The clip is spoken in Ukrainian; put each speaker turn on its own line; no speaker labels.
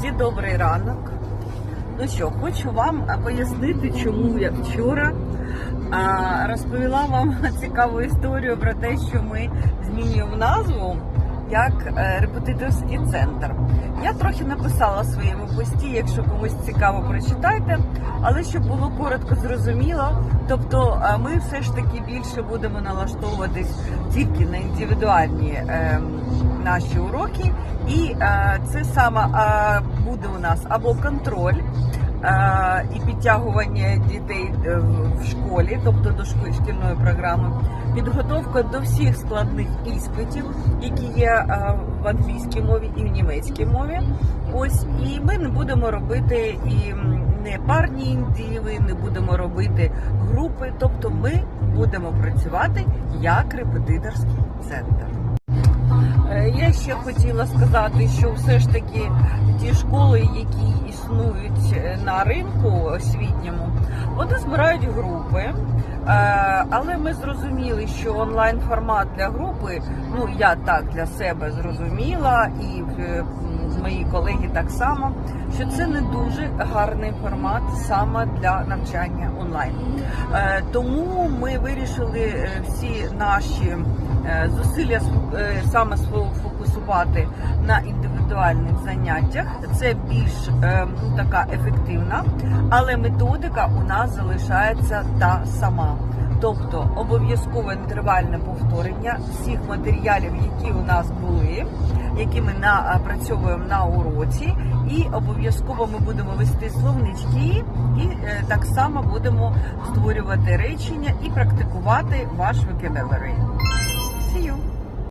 Друзі, добрий ранок. Ну що, хочу вам пояснити, чому я вчора а, розповіла вам цікаву історію про те, що ми змінюємо назву як е, репетиторський центр. Я трохи написала в своєму пості, якщо комусь цікаво, прочитайте. Але щоб було коротко зрозуміло, тобто ми все ж таки більше будемо налаштовуватись тільки на індивідуальні ем, наші уроки, і е, це саме е, буде у нас або контроль. е, І підтягування дітей в школі, тобто до шкільної програми, підготовка до всіх складних іспитів, які є в англійській мові і в німецькій мові. Ось і ми не будемо робити і не парні індиви, не будемо робити групи. Тобто, ми будемо працювати як репетиторський центр. Ще хотіла сказати, що все ж таки ті школи, які існують е, на ринку освітньому, вони збирають групи. Е, Але ми зрозуміли, що онлайн формат для групи, ну я так для себе зрозуміла, і е, мої колеги так само, що це не дуже гарний формат саме для навчання онлайн. Тому ми вирішили всі наші зусилля саме сфокусувати на індивідуальних заняттях. Це більш е, ну, така ефективна, але методика у нас залишається та сама. Тобто обов'язкове інтервальне повторення всіх матеріалів, які у нас були, які ми напрацьовуємо на уроці, і обов'язково ми будемо вести словнички, і е, так само будемо створювати речення і практикувати ваш vocabulary.